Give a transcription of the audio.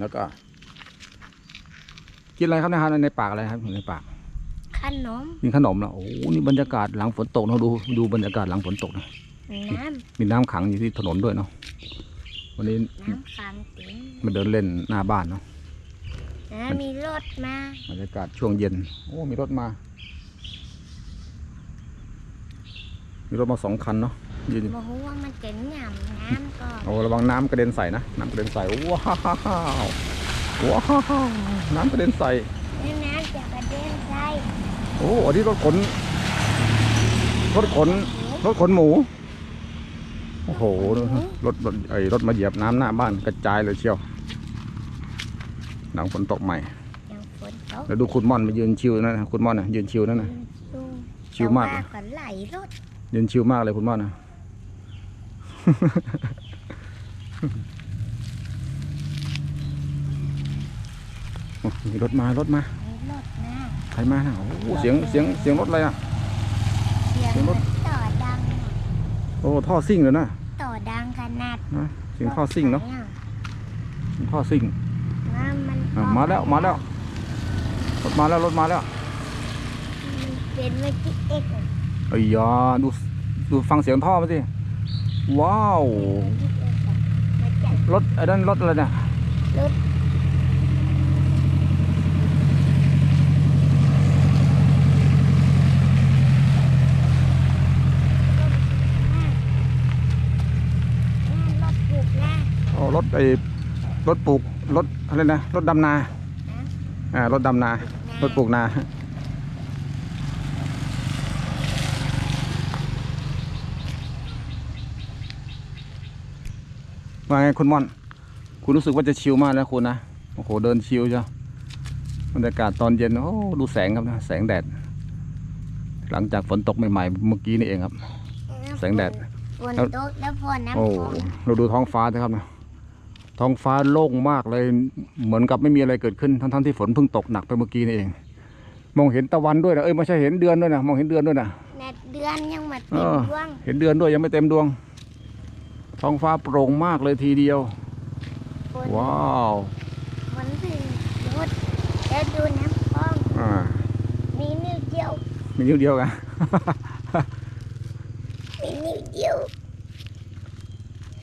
แล้วก็ กินอะไรครับเนะฮะในปากอะไรครับในปากขนมกินขนมแล้วโอ้โหนี่บรรยากาศหลังฝนตกเนาะดูดูบรรยากาศหลังฝนตกนะน้มีน้ำขังอยู่ที่ถนนด้วยเนาะวันนี้ำน้ำขังติ๋งมาเดินเล่นหน้าบ้านเนาะนะมีรถมาบรรยากาศช่วงเย็น โอ้มีรถมา มีรถมาสองคันเนาะ ยืนอยู่โมโหว่ามันเจ๋งหย่ำน้ำก็โอ้ระวังน้ำกระเด็นใส่นะน้ำกระเด็นใส่ว้าวว้าวน้ำกระเด็นใส่แล้วน้ำจะกระเด็นใส่โอ้อันนี้รถขนรถขนรถขนหมูโอ้โหรถรถไอ้รถมาเหยียบน้ำหน้าบ้านกระจายเลยเชียวหลังฝนตกใหม่ยังฝนตกแล้วดูคุณม่อนมายืนชิวนั่นนะคุณม่อนนะยืนชิวนั่นนะสู้ชิวมากแต่เลยก็ไหลรถยืนชิวมากเลยคุณม่อนนะโอ้ มีรถมารถมามีรถมาใครมาน่ะโอ้โหเสียงเสียงเสียงรถอะไรอะ เสียงเสียงรรถถต่อดังโอ้ท่อซิ่งเลยนะต่อดังขนาดนะเสียงท่อซิ่งเนาะไหอเสียงท่อซิ่งน้ำมันอะมาแล้วมาแล้วรถมาแล้วรถมาแล้วมันเป็นเมื่อกี้เอ็กซ์อะไอ้ยาดูดูฟังเสียงท่อมาสิ ว้าวเมื่อกี้เอ็กซ์อะมาจากรถไอ้นั่นรถอะไรเนี่ยรถรถปลูกนะโอ้รถไอ้รถปลูกรถอะไรนะรถดำนาอ่ารถดำนารถปลูกนา ว่าไงคุณม่อน คุณรู้สึกว่าจะชิลมากนะคุณนะ โอ้โห เดินชิลจ้ะบรรยากาศตอนเย็น โอ้ ดูแสงครับนะ แสงแดด หลังจากฝนตกใหม่ๆ เมื่อกี้นี่เองครับ แสงแดด ฝนตกแล้วพอน้ำโอ้ท่วมเราดูท้องฟ้านะครับนะท้องฟ้าโล่งมากเลย เหมือนกับไม่มีอะไรเกิดขึ้น ทั้งๆที่ฝนเพิ่งตกหนักไปเมื่อกี้นี่เอง มองเห็นตะวันด้วยนะ เอ้ยไม่ใช่เห็นเดือนด้วยนะ มองเห็นเดือนด้วยนะแดดเดือนยังมาเอเต็มอดวง เห็นเดือนด้วยยังไม่เต็มดวง ท้องฟ้าโปร่งมากเลยทีเดียวฝนว้าวฝนถึงรถแล้วดูน้ำคลองอ่ามีนิ้วเดียวมีนิ้วเดียวกัน มีนิ้วเดียว